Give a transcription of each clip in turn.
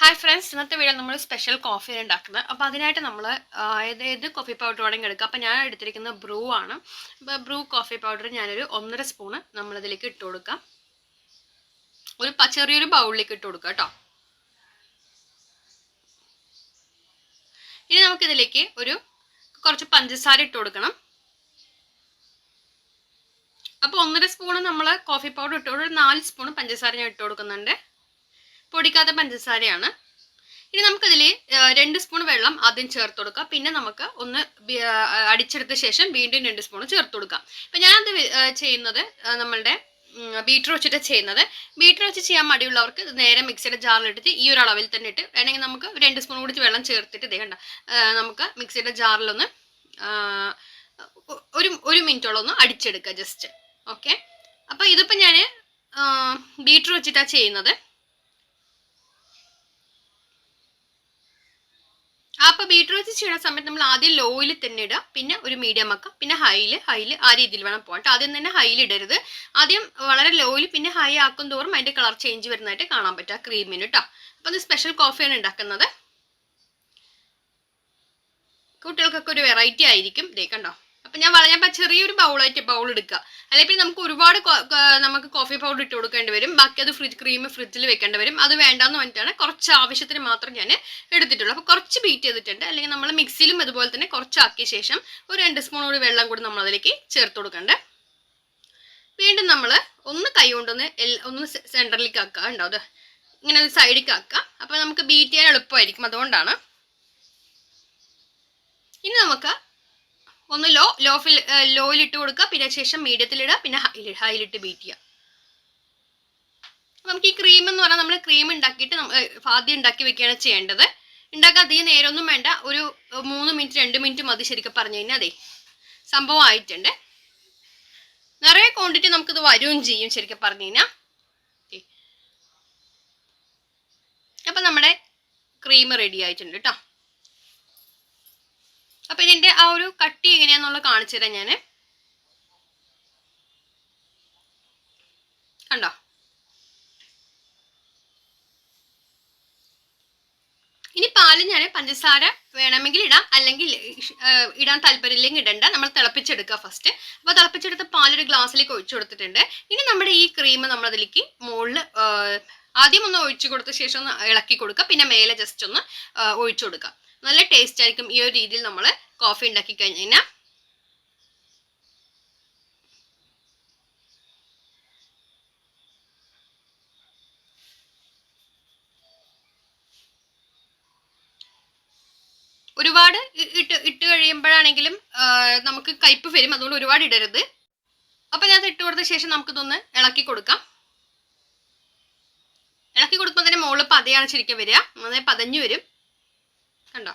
Hi friends ഇന്നത്തെ video നമ്മൾ special coffee ഉണ്ടാക്കുന്നത് അപ്പോൾ അതിനായിട്ട് നമ്മൾ ഏത് ഏത് കോഫി പൗഡർ വേണമെങ്കിൽ എടുക്കുക അപ്പോൾ ഞാൻ എടുത്തിരിക്കുന്നത് ബ്രൂ ആണ്. അപ്പോൾ ബ്രൂ കോഫി പൗഡർ ഞാനൊരു ഒന്നര സ്പൂണ് നമ്മളിതിലേക്ക് ഇട്ട് കൊടുക്കാം. ഒരു ചെറിയൊരു ബൗളിലേക്ക് ഇട്ട് കൊടുക്കുക കേട്ടോ. ഇനി നമുക്കിതിലേക്ക് ഒരു കുറച്ച് പഞ്ചസാര ഇട്ട് കൊടുക്കണം. അപ്പോൾ ഒന്നര സ്പൂണ് നമ്മൾ കോഫി പൗഡർ ഇട്ട് ഒരു നാല് സ്പൂണ് പഞ്ചസാര ഞാൻ ഇട്ട് കൊടുക്കുന്നുണ്ട്. പൊടിക്കാത്ത പഞ്ചസാരയാണ്. ഇനി നമുക്കതിൽ രണ്ട് സ്പൂൺ വെള്ളം ആദ്യം ചേർത്ത് കൊടുക്കാം പിന്നെ നമുക്ക് ഒന്ന് അടിച്ചെടുത്ത ശേഷം വീണ്ടും രണ്ട് സ്പൂൺ ചേർത്ത് കൊടുക്കാം ഇപ്പം ഞാനത് ചെയ്യുന്നത് നമ്മളുടെ ബീറ്റർ വെച്ചിട്ട് ചെയ്യുന്നത്. ബീറ്റർ വെച്ച് ചെയ്യാൻ മടിയുള്ളവർക്ക് നേരെ മിക്സിയുടെ ജാറിലിട്ടിട്ട് ഈ ഒരു അളവിൽ തന്നെ ഇട്ട് വേണമെങ്കിൽ നമുക്ക് രണ്ട് സ്പൂൺ കൂടി വെള്ളം ചേർത്തിട്ട് ഇതേ കണ്ട നമുക്ക് മിക്സിയുടെ ജാറിലൊന്ന് ഒരു ഒരു മിനിറ്റോളം ഒന്ന് അടിച്ചെടുക്കുക ജസ്റ്റ്. ഓക്കെ? അപ്പോൾ ഇതിപ്പോൾ ഞാൻ ബീറ്റർ വെച്ചിട്ടാണ് ചെയ്യുന്നത്. അപ്പൊ ബീട്രൂട്ട് ചെയ്യുന്ന സമയത്ത് നമ്മൾ ആദ്യം ലോയിൽ തന്നെ ഇടുക. പിന്നെ ഒരു മീഡിയം ആക്കുക. പിന്നെ ഹൈയിൽ ഹൈയിൽ ആ രീതിയിൽ വേണം പോകട്ടെ ട്ടോ. ആദ്യം തന്നെ ഹൈയിൽ ഇടരുത്. ആദ്യം വളരെ ലോയിൽ പിന്നെ ഹൈ ആക്കും തോറും അതിന്റെ കളർ ചേഞ്ച് വരുന്നതായിട്ട് കാണാൻ പറ്റും ആ ക്രീമിന് കേട്ടോ അപ്പൊ ഇത് സ്പെഷ്യൽ കോഫിയാണ് ഉണ്ടാക്കുന്നത് കുട്ടികൾക്കൊക്കെ ഒരു വെറൈറ്റി ആയിരിക്കും. ഇതേ കണ്ടോ? അപ്പൊ ഞാൻ ഞാൻ ചെറിയൊരു ബൗളായിട്ട് ബൗൾ എടുക്കുക അല്ലെങ്കിൽ പിന്നെ നമുക്ക് ഒരുപാട് നമുക്ക് കോഫി പൗഡർ ഇട്ട് കൊടുക്കേണ്ടി വരും. ബാക്കി അത് ഫ്രിഡ്ജ് ക്രീം ഫ്രിഡ്ജിൽ വെക്കേണ്ടി വരും. അത് വേണ്ടാന്ന് പറഞ്ഞിട്ടാണ് കുറച്ച് ആവശ്യത്തിന് മാത്രം ഞാൻ എടുത്തിട്ടുള്ളൂ. അപ്പോൾ കുറച്ച് ബീറ്റ് ചെയ്തിട്ടുണ്ട്. അല്ലെങ്കിൽ നമ്മൾ മിക്സിയിലും അതുപോലെ തന്നെ കുറച്ചാക്കിയ ശേഷം ഒരു രണ്ട് സ്പൂൺ കൂടി വെള്ളം കൂടി നമ്മൾ അതിലേക്ക് ചേർത്ത് കൊടുക്കണ്ടേ. വീണ്ടും നമ്മൾ ഒന്ന് കൈ കൊണ്ടൊന്ന് ഒന്ന് സെന്ററിലേക്ക് ആക്കുക ഉണ്ടാവും ഇങ്ങനെ ഒരു സൈഡിലേക്ക് ആക്കുക അപ്പോൾ നമുക്ക് ബീറ്റ് ചെയ്യാൻ എളുപ്പമായിരിക്കും. അതുകൊണ്ടാണ്. ഇനി നമുക്ക് ഒന്ന് ലോ ലോ ഫിൽ ഇട്ട് കൊടുക്കുക. പിന്നെ ശേഷം മീഡിയത്തിലിടുക പിന്നെ ഹൈയിൽ ഹൈയിലിട്ട് ബീറ്റ് ചെയ്യുക. നമുക്ക് ഈ ക്രീം എന്ന് പറഞ്ഞാൽ നമ്മൾ ക്രീം ഉണ്ടാക്കിയിട്ട് ആദ്യം ഉണ്ടാക്കി വെക്കുകയാണ് ചെയ്യേണ്ടത്. ഉണ്ടാക്കാൻ അധികം നേരമൊന്നും വേണ്ട. ഒരു മൂന്ന് മിനിറ്റ് രണ്ട് മിനിറ്റ് മതി ശരിക്കും പറഞ്ഞു കഴിഞ്ഞാൽ. അതെ സംഭവം ആയിട്ടുണ്ട്. നിറയെ ക്വാണ്ടിറ്റി നമുക്കിത് വരികയും ചെയ്യും ശരിക്കും പറഞ്ഞു കഴിഞ്ഞാൽ. അപ്പം നമ്മുടെ ക്രീം റെഡി ആയിട്ടുണ്ട് കേട്ടോ. അപ്പം ഇതിന്റെ ആ ഒരു കട്ടി എങ്ങനെയാണെന്നുള്ളത് കാണിച്ചു തരാം ഞാൻ കണ്ടോ? ഇനി പാൽ ഞാൻ പഞ്ചസാര വേണമെങ്കിൽ ഇടാം. അല്ലെങ്കിൽ ഇടാൻ താല്പര്യമില്ലെങ്കിൽ ഇടണ്ട. നമ്മൾ തിളപ്പിച്ചെടുക്കുക ഫസ്റ്റ് അപ്പോൾ തിളപ്പിച്ചെടുത്ത പാലൊരു ഗ്ലാസ്സിലേക്ക് ഒഴിച്ചു കൊടുത്തിട്ടുണ്ട്. ഇനി നമ്മുടെ ഈ ക്രീം നമ്മൾ അതിലേക്ക് മുകളിൽ ആദ്യം ഒന്ന് ഒഴിച്ചു കൊടുത്ത ശേഷം ഒന്ന് ഇളക്കി കൊടുക്കുക. പിന്നെ മേലെ ജസ്റ്റ് ഒന്ന് ഒഴിച്ചു കൊടുക്കുക. നല്ല ടേസ്റ്റ് ആയിരിക്കും ഈ ഒരു രീതിയിൽ നമ്മൾ കോഫി ഉണ്ടാക്കി കഴിഞ്ഞ് കഴിഞ്ഞാൽ ഒരുപാട് ഇട്ട് ഇട്ട് കഴിയുമ്പോഴാണെങ്കിലും നമുക്ക് കയ്പ് വരും. അതുകൊണ്ട് ഒരുപാട് ഇടരുത്. അപ്പൊ ഞാൻ ഇട്ട് കൊടുത്ത ശേഷം നമുക്കിതൊന്ന് ഇളക്കി കൊടുക്കാം. ഇളക്കി കൊടുക്കുമ്പോൾ തന്നെ മുകളിൽ പതയാണ് ശരിക്കും വരിക. നന്നായി പതഞ്ഞു വരും. കണ്ടോ?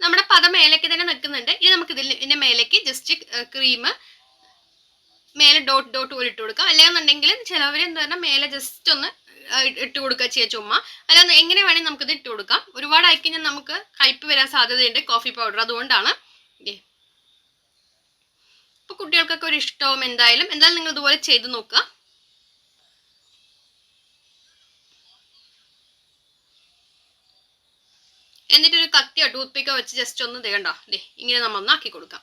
നമ്മുടെ പദം മേലേക്ക് തന്നെ നിൽക്കുന്നുണ്ട്. ഇനി നമുക്ക് ഇതിന്റെ മേലേക്ക് ജസ്റ്റ് ക്രീം മേലെ ഡോട്ട് ഡോട്ട് പോലെ ഇട്ട് കൊടുക്കാം. അല്ലെന്നുണ്ടെങ്കിൽ ചിലവർ എന്താ പറഞ്ഞാൽ മേലെ ജസ്റ്റ് ഒന്ന് ഇട്ട് കൊടുക്കുക ചെയ്യുക ചുമ്മാ. അല്ലാതെ എങ്ങനെ വേണമെങ്കിൽ നമുക്കിത് ഇട്ട് കൊടുക്കാം. ഒരുപാട് ആയി കഴിഞ്ഞാൽ നമുക്ക് കയ്പ് വരാൻ സാധ്യതയുണ്ട് കോഫി പൗഡർ അതുകൊണ്ടാണ്. ഇപ്പൊ കുട്ടികൾക്കൊക്കെ ഒരു ഇഷ്ടവും എന്തായാലും എന്തായാലും നിങ്ങൾ ഇതുപോലെ ചെയ്ത് നോക്കുക. എന്നിട്ടൊരു കത്തിയോ ടൂത്ത് പിക്കോ വെച്ച് ജസ്റ്റ് ഒന്ന് ദേ കണ്ടോ? ഇങ്ങനെ നമ്മൾ ഒന്ന് ആക്കി കൊടുക്കാം.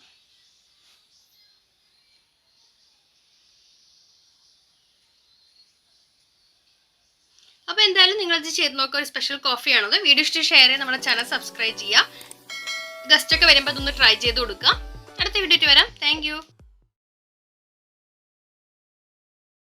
അപ്പോൾ എന്തായാലും നിങ്ങളത് ചെയ്ത് നോക്കുക ഒരു സ്പെഷ്യൽ കോഫിയാണത് വീഡിയോ ഇഷ്ടം ഷെയർ ചെയ്ത് നമ്മുടെ ചാനൽ സബ്സ്ക്രൈബ് ചെയ്യുക. ഗസ്റ്റ് ഒക്കെ വരുമ്പോൾ അതൊന്ന് ട്രൈ ചെയ്ത് കൊടുക്കുക. അടുത്ത വീഡിയോ വരാം. താങ്ക്